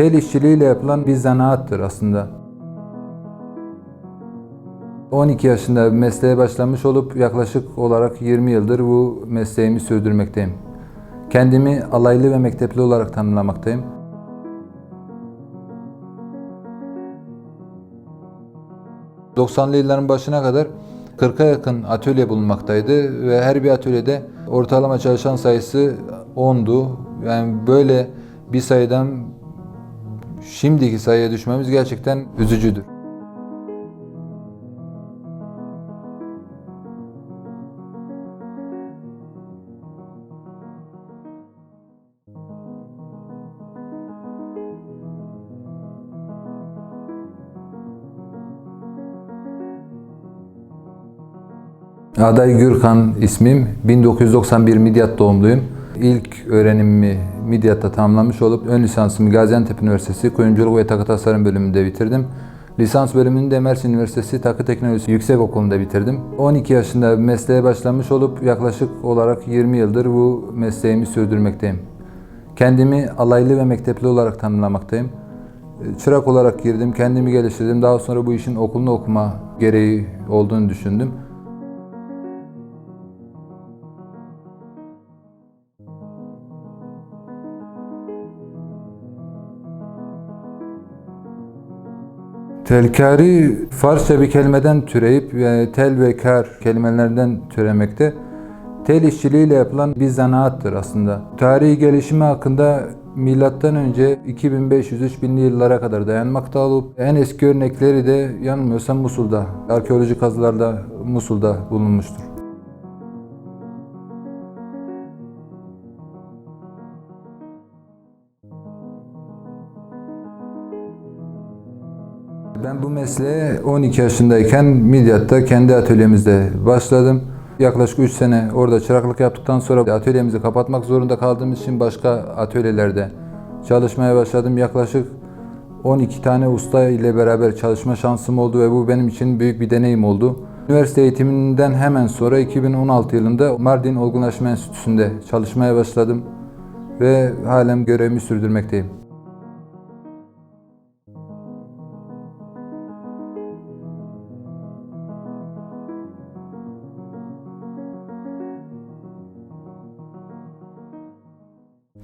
Tel işçiliğiyle yapılan bir zanaattır aslında. 12 yaşında mesleğe başlamış olup yaklaşık olarak 20 yıldır bu mesleğimi sürdürmekteyim. Kendimi alaylı ve mektepli olarak tanımlamaktayım. ...90'lı yılların başına kadar 40'a yakın atölye bulunmaktaydı ve her bir atölyede ortalama çalışan sayısı 10'du. Yani böyle bir sayıdan şimdiki sayıya düşmemiz gerçekten üzücüdür. Aday Gürkan ismim. 1991 Midyat doğumluyum. İlk öğrenimimi Midyat'ta tamamlamış olup ön lisansımı Gaziantep Üniversitesi Kuyumculuk ve Takı Tasarım bölümünde bitirdim. Lisans bölümünü de Mersin Üniversitesi Takı Teknolojisi Yüksek Okulu'nda bitirdim. 12 yaşında mesleğe başlamış olup yaklaşık olarak 20 yıldır bu mesleğimi sürdürmekteyim. Kendimi alaylı ve mektepli olarak tanımlamaktayım. Çırak olarak girdim, kendimi geliştirdim. Daha sonra bu işin okulunu okuma gereği olduğunu düşündüm. Telkari Farsça bir kelimeden türeyip e, tel ve kar kelimelerinden türemekte. Tel işçiliğiyle yapılan bir zanaattır aslında. Tarihi gelişimi hakkında milattan önce 2500-3000'li yıllara kadar dayanmakta olup en eski örnekleri de yanılmıyorsam Musul'da, arkeolojik kazılarda Musul'da bulunmuştur. Bu mesleğe 12 yaşındayken Midyat'ta kendi atölyemizde başladım. Yaklaşık 3 sene orada çıraklık yaptıktan sonra atölyemizi kapatmak zorunda kaldığımız için başka atölyelerde çalışmaya başladım. Yaklaşık 12 tane usta ile beraber çalışma şansım oldu ve bu benim için büyük bir deneyim oldu. Üniversite eğitiminden hemen sonra 2016 yılında Mardin Olgunlaşma Enstitüsü'nde çalışmaya başladım ve halen görevimi sürdürmekteyim.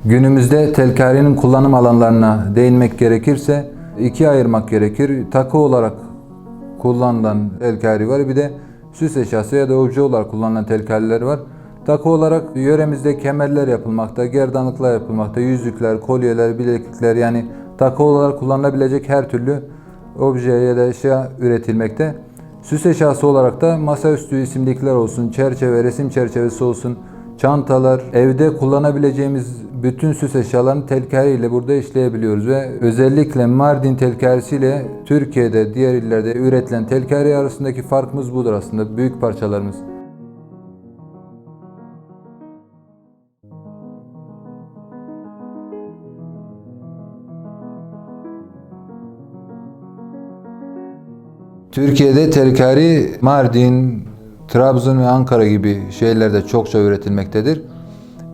Günümüzde telkarinin kullanım alanlarına değinmek gerekirse ikiye ayırmak gerekir. Takı olarak kullanılan telkari var. Bir de süs eşyası ya da obje olarak kullanılan telkariler var. Takı olarak yöremizde kemerler yapılmakta, gerdanlıklar yapılmakta, yüzükler, kolyeler, bileklikler yani takı olarak kullanılabilecek her türlü obje ya da eşya üretilmekte. Süs eşyası olarak da masaüstü isimlikler olsun, çerçeve, resim çerçevesi olsun, çantalar, evde kullanabileceğimiz bütün süs eşyalarını telkari ile burada işleyebiliyoruz ve özellikle Mardin telkarisi Türkiye'de diğer illerde üretilen telkari arasındaki farkımız budur aslında büyük parçalarımız. Türkiye'de telkari Mardin, Trabzon ve Ankara gibi şehirlerde çokça üretilmektedir.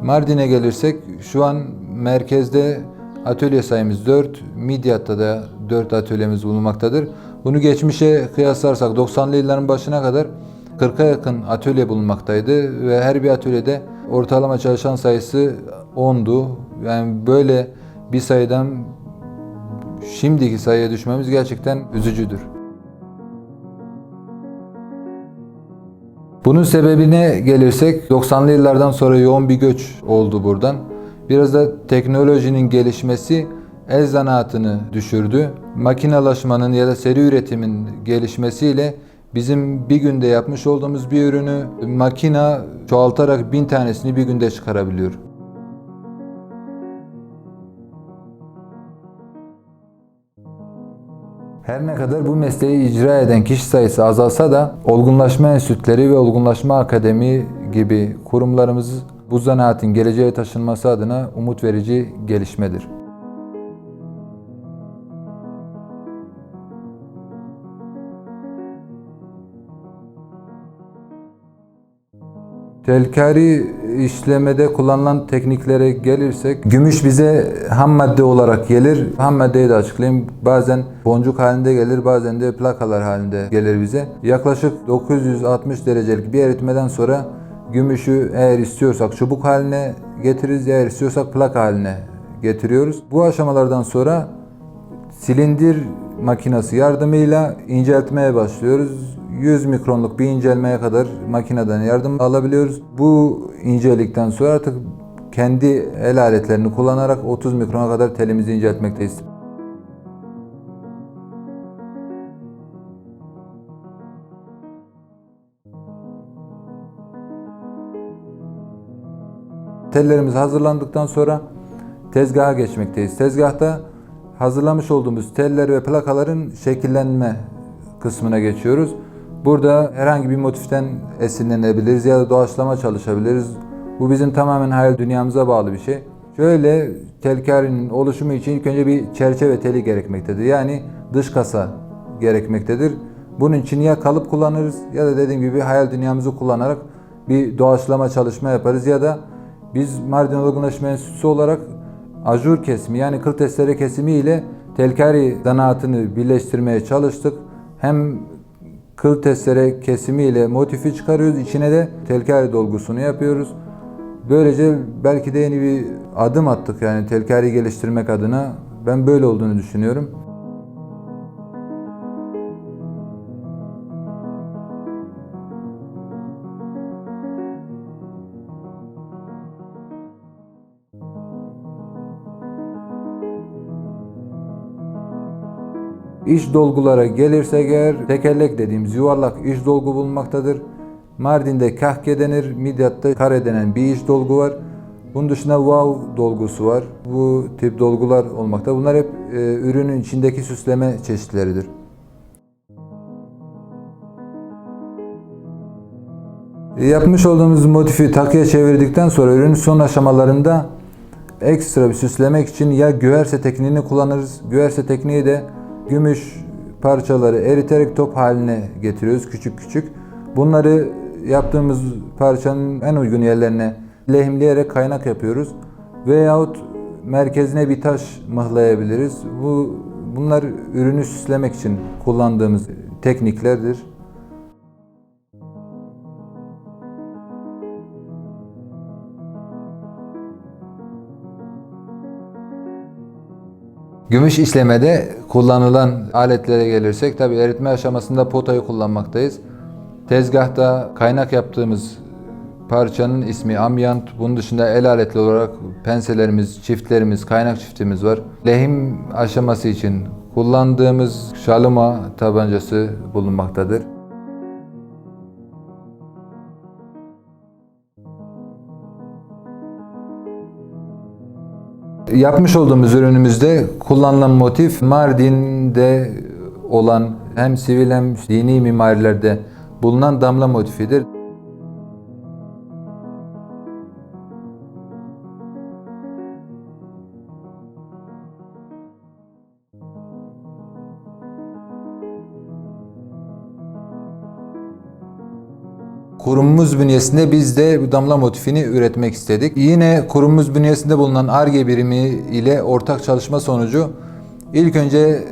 Mardin'e gelirsek şu an merkezde atölye sayımız 4, Midyat'ta da 4 atölyemiz bulunmaktadır. Bunu geçmişe kıyaslarsak 90'lı yılların başına kadar 40'a yakın atölye bulunmaktaydı ve her bir atölyede ortalama çalışan sayısı 10'du. Yani böyle bir sayıdan şimdiki sayıya düşmemiz gerçekten üzücüdür. Bunun sebebine gelirsek 90'lı yıllardan sonra yoğun bir göç oldu buradan. Biraz da teknolojinin gelişmesi el zanaatını düşürdü. Makinalaşmanın ya da seri üretimin gelişmesiyle bizim bir günde yapmış olduğumuz bir ürünü makina çoğaltarak bin tanesini bir günde çıkarabiliyor. Her ne kadar bu mesleği icra eden kişi sayısı azalsa da olgunlaşma enstitüleri ve olgunlaşma akademi gibi kurumlarımız bu zanaatin geleceğe taşınması adına umut verici gelişmedir. Telkari işlemede kullanılan tekniklere gelirsek, gümüş bize ham madde olarak gelir. Ham maddeyi de açıklayayım. Bazen boncuk halinde gelir, bazen de plakalar halinde gelir bize. Yaklaşık 960 derecelik bir eritmeden sonra gümüşü eğer istiyorsak çubuk haline getiririz, eğer istiyorsak plaka haline getiriyoruz. Bu aşamalardan sonra silindir makinesi yardımıyla inceltmeye başlıyoruz. 100 mikronluk bir incelmeye kadar makineden yardım alabiliyoruz. Bu incelikten sonra artık kendi el aletlerini kullanarak 30 mikrona kadar telimizi inceltmekteyiz. Tellerimiz hazırlandıktan sonra tezgaha geçmekteyiz. Tezgahta hazırlamış olduğumuz teller ve plakaların şekillenme kısmına geçiyoruz. Burada herhangi bir motiften esinlenebiliriz ya da doğaçlama çalışabiliriz. Bu bizim tamamen hayal dünyamıza bağlı bir şey. Şöyle telkarinin oluşumu için ilk önce bir çerçeve teli gerekmektedir. Yani dış kasa gerekmektedir. Bunun için ya kalıp kullanırız ya da dediğim gibi hayal dünyamızı kullanarak bir doğaçlama çalışma yaparız ya da biz Mardin Olgunlaşma Enstitüsü olarak ajur kesimi yani kıl testere kesimi ile telkari zanaatını birleştirmeye çalıştık. Hem kıl testere kesimi ile motifi çıkarıyoruz. içine de telkari dolgusunu yapıyoruz. Böylece belki de yeni bir adım attık yani telkari geliştirmek adına. Ben böyle olduğunu düşünüyorum. İç dolgulara gelirsek eğer tekerlek dediğimiz yuvarlak iç dolgu bulunmaktadır. Mardin'de kahke denir, Midyat'ta kare denen bir iç dolgu var. Bunun dışında wow dolgusu var. Bu tip dolgular olmakta. Bunlar hep e, ürünün içindeki süsleme çeşitleridir. E, Yapmış olduğumuz motifi takıya çevirdikten sonra ürünün son aşamalarında ekstra bir süslemek için ya güverse tekniğini kullanırız. Güverse tekniği de gümüş parçaları eriterek top haline getiriyoruz küçük küçük. Bunları yaptığımız parçanın en uygun yerlerine lehimleyerek kaynak yapıyoruz. Veyahut merkezine bir taş mıhlayabiliriz. Bu bunlar ürünü süslemek için kullandığımız tekniklerdir. Gümüş işlemede kullanılan aletlere gelirsek tabi eritme aşamasında potayı kullanmaktayız. Tezgahta kaynak yaptığımız parçanın ismi amyant. Bunun dışında el aletli olarak penselerimiz, çiftlerimiz, kaynak çiftimiz var. Lehim aşaması için kullandığımız şaluma tabancası bulunmaktadır. Yapmış olduğumuz ürünümüzde kullanılan motif Mardin'de olan hem sivil hem dini mimarilerde bulunan damla motifidir. Kurumumuz bünyesinde biz de damla motifini üretmek istedik. Yine kurumumuz bünyesinde bulunan ARGE birimi ile ortak çalışma sonucu ilk önce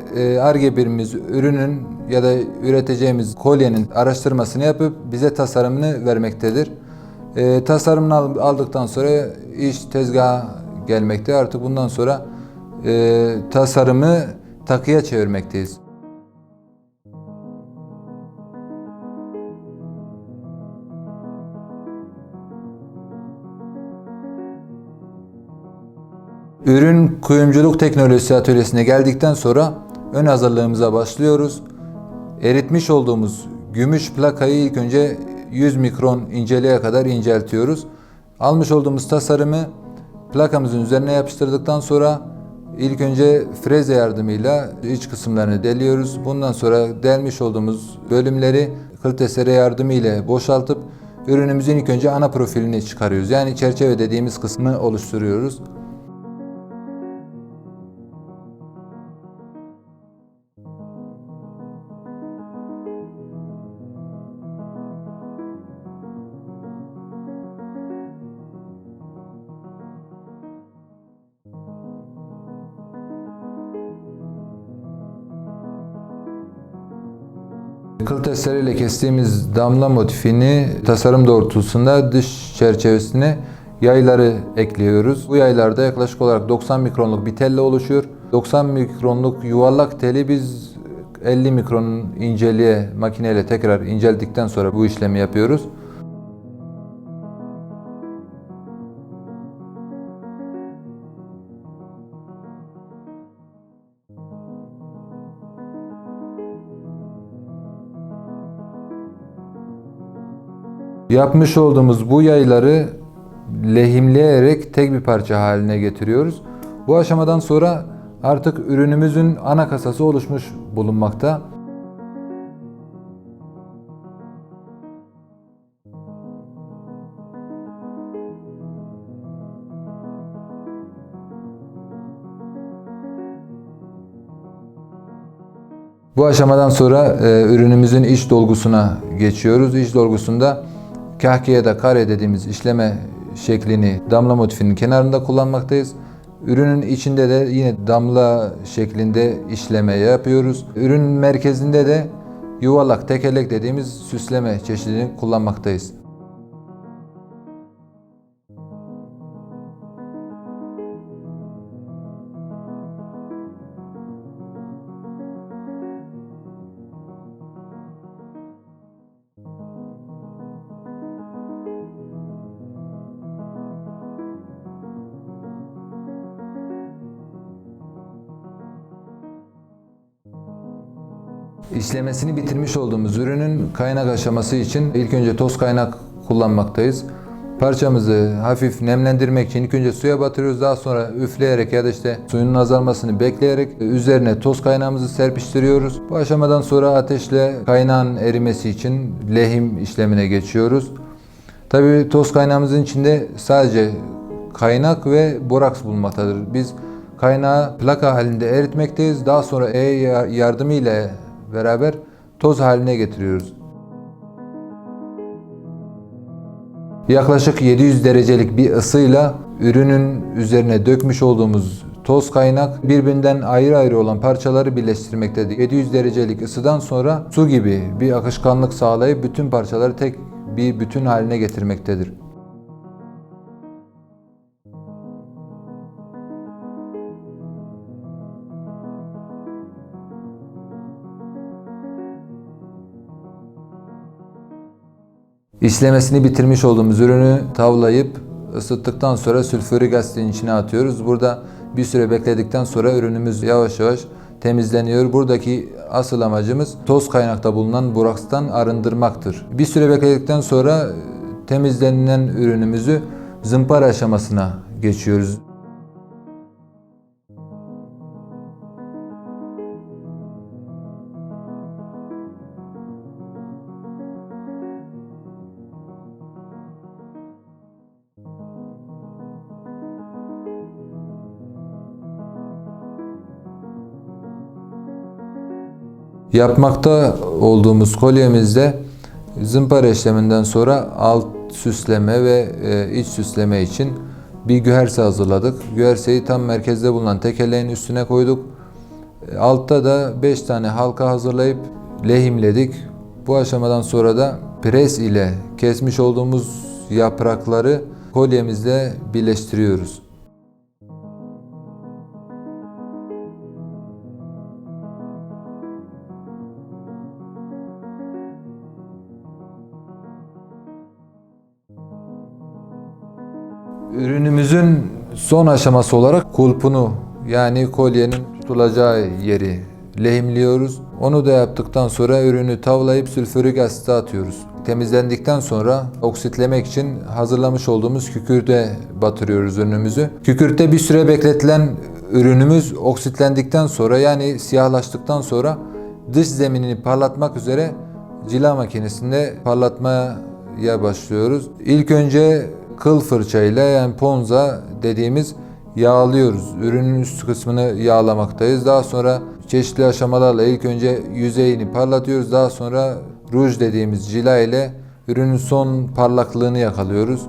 ARGE birimimiz ürünün ya da üreteceğimiz kolyenin araştırmasını yapıp bize tasarımını vermektedir. E, tasarımını al- aldıktan sonra iş tezgaha gelmekte. Artık bundan sonra e, tasarımı takıya çevirmekteyiz. Ürün kuyumculuk teknolojisi atölyesine geldikten sonra ön hazırlığımıza başlıyoruz. Eritmiş olduğumuz gümüş plakayı ilk önce 100 mikron inceliğe kadar inceltiyoruz. Almış olduğumuz tasarımı plakamızın üzerine yapıştırdıktan sonra ilk önce freze yardımıyla iç kısımlarını deliyoruz. Bundan sonra delmiş olduğumuz bölümleri kıl testere yardımı ile boşaltıp ürünümüzün ilk önce ana profilini çıkarıyoruz. Yani çerçeve dediğimiz kısmı oluşturuyoruz. Kıl testereyle kestiğimiz damla motifini tasarım doğrultusunda dış çerçevesine yayları ekliyoruz. Bu yaylarda yaklaşık olarak 90 mikronluk bir telle oluşuyor. 90 mikronluk yuvarlak teli biz 50 mikronun inceliğe makineyle tekrar inceledikten sonra bu işlemi yapıyoruz. Yapmış olduğumuz bu yayları lehimleyerek tek bir parça haline getiriyoruz. Bu aşamadan sonra artık ürünümüzün ana kasası oluşmuş bulunmakta. Bu aşamadan sonra e, ürünümüzün iç dolgusuna geçiyoruz. İç dolgusunda da kare dediğimiz işleme şeklini damla motifinin kenarında kullanmaktayız. Ürünün içinde de yine damla şeklinde işleme yapıyoruz. Ürün merkezinde de yuvarlak tekerlek dediğimiz süsleme çeşidini kullanmaktayız. İşlemesini bitirmiş olduğumuz ürünün kaynak aşaması için ilk önce toz kaynak kullanmaktayız. Parçamızı hafif nemlendirmek için ilk önce suya batırıyoruz. Daha sonra üfleyerek ya da işte suyun azalmasını bekleyerek üzerine toz kaynağımızı serpiştiriyoruz. Bu aşamadan sonra ateşle kaynağın erimesi için lehim işlemine geçiyoruz. Tabii toz kaynağımızın içinde sadece kaynak ve boraks bulunmaktadır. Biz kaynağı plaka halinde eritmekteyiz. Daha sonra E yardımı ile beraber toz haline getiriyoruz. Yaklaşık 700 derecelik bir ısıyla ürünün üzerine dökmüş olduğumuz toz kaynak birbirinden ayrı ayrı olan parçaları birleştirmektedir. 700 derecelik ısıdan sonra su gibi bir akışkanlık sağlayıp bütün parçaları tek bir bütün haline getirmektedir. İşlemesini bitirmiş olduğumuz ürünü tavlayıp ısıttıktan sonra sülfürik asitin içine atıyoruz. Burada bir süre bekledikten sonra ürünümüz yavaş yavaş temizleniyor. Buradaki asıl amacımız toz kaynakta bulunan borakstan arındırmaktır. Bir süre bekledikten sonra temizlenilen ürünümüzü zımpara aşamasına geçiyoruz. Yapmakta olduğumuz kolyemizde zımpara işleminden sonra alt süsleme ve e, iç süsleme için bir güherse hazırladık. Güherseyi tam merkezde bulunan tekerleğin üstüne koyduk. E, altta da 5 tane halka hazırlayıp lehimledik. Bu aşamadan sonra da pres ile kesmiş olduğumuz yaprakları kolyemizle birleştiriyoruz. Ürünümüzün son aşaması olarak kulpunu yani kolyenin tutulacağı yeri lehimliyoruz. Onu da yaptıktan sonra ürünü tavlayıp sülfürik asite atıyoruz. Temizlendikten sonra oksitlemek için hazırlamış olduğumuz kükürte batırıyoruz ürünümüzü. Kükürtte bir süre bekletilen ürünümüz oksitlendikten sonra yani siyahlaştıktan sonra dış zeminini parlatmak üzere cila makinesinde parlatmaya başlıyoruz. İlk önce kıl fırçayla yani ponza dediğimiz yağlıyoruz. Ürünün üst kısmını yağlamaktayız. Daha sonra çeşitli aşamalarla ilk önce yüzeyini parlatıyoruz. Daha sonra ruj dediğimiz cila ile ürünün son parlaklığını yakalıyoruz.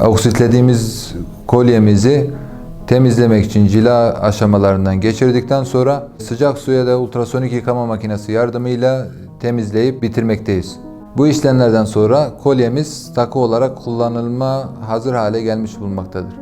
oksitlediğimiz kolyemizi temizlemek için cila aşamalarından geçirdikten sonra sıcak suya da ultrasonik yıkama makinesi yardımıyla temizleyip bitirmekteyiz. Bu işlemlerden sonra kolyemiz takı olarak kullanılma hazır hale gelmiş bulunmaktadır.